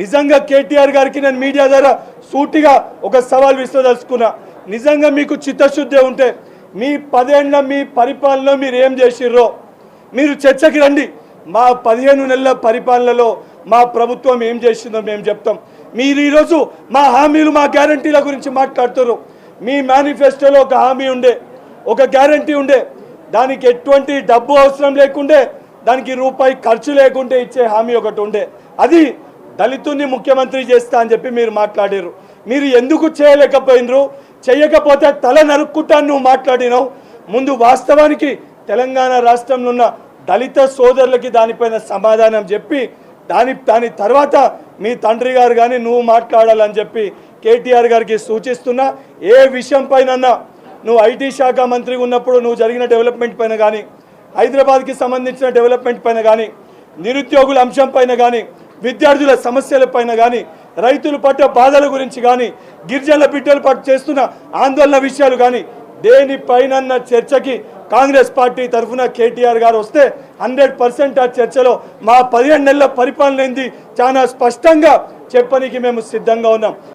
నిజంగా కేటీఆర్ గారికి నేను మీడియా ద్వారా సూటిగా ఒక సవాల్ విశ్వదలుచుకున్నా. నిజంగా మీకు చిత్తశుద్ధి ఉంటే మీ పదేళ్ళ మీ పరిపాలనలో మీరు ఏం చేసిర్రో మీరు చర్చకి రండి. మా పదిహేను నెలల పరిపాలనలో మా ప్రభుత్వం ఏం చేసిందో మేము చెప్తాం. మీరు ఈరోజు మా హామీలు మా గ్యారంటీల గురించి మాట్లాడుతున్నారు మీ మేనిఫెస్టోలో ఒక హామీ ఉండే ఒక గ్యారంటీ ఉండే. దానికి ఎటువంటి డబ్బు అవసరం లేకుండే దానికి రూపాయి ఖర్చు లేకుంటే ఇచ్చే హామీ ఒకటి ఉండే. అది దళితుని ముఖ్యమంత్రి చేస్తా అని చెప్పి మీరు మాట్లాడారు మీరు ఎందుకు చేయలేకపోయినరు చేయకపోతే తల నరుక్కుంటాను నువ్వు మాట్లాడినావు. ముందు వాస్తవానికి తెలంగాణ రాష్ట్రంలో ఉన్న దళిత సోదరులకి దానిపైన సమాధానం చెప్పి దాని దాని తర్వాత మీ తండ్రి గారు కానీ నువ్వు మాట్లాడాలని చెప్పి కేటీఆర్ గారికి సూచిస్తున్నా. ఏ విషయం పైన నువ్వు ఐటీ శాఖ మంత్రిగా ఉన్నప్పుడు నువ్వు జరిగిన డెవలప్మెంట్ పైన కానీ హైదరాబాద్కి సంబంధించిన డెవలప్మెంట్ పైన కానీ నిరుద్యోగుల అంశం పైన కానీ విద్యార్థుల సమస్యల పైన కానీ రైతులు పట్టే బాధల గురించి కానీ గిరిజనుల బిడ్డలు పట్టు చేస్తున్న ఆందోళన విషయాలు కానీ దేనిపైన చర్చకి కాంగ్రెస్ పార్టీ తరఫున కేటీఆర్ గారు వస్తే హండ్రెడ్ పర్సెంట్ ఆ చర్చలో మా పదిహేను నెలల పరిపాలన ఏంది? చాలా స్పష్టంగా చెప్పనికి మేము సిద్ధంగా ఉన్నాం.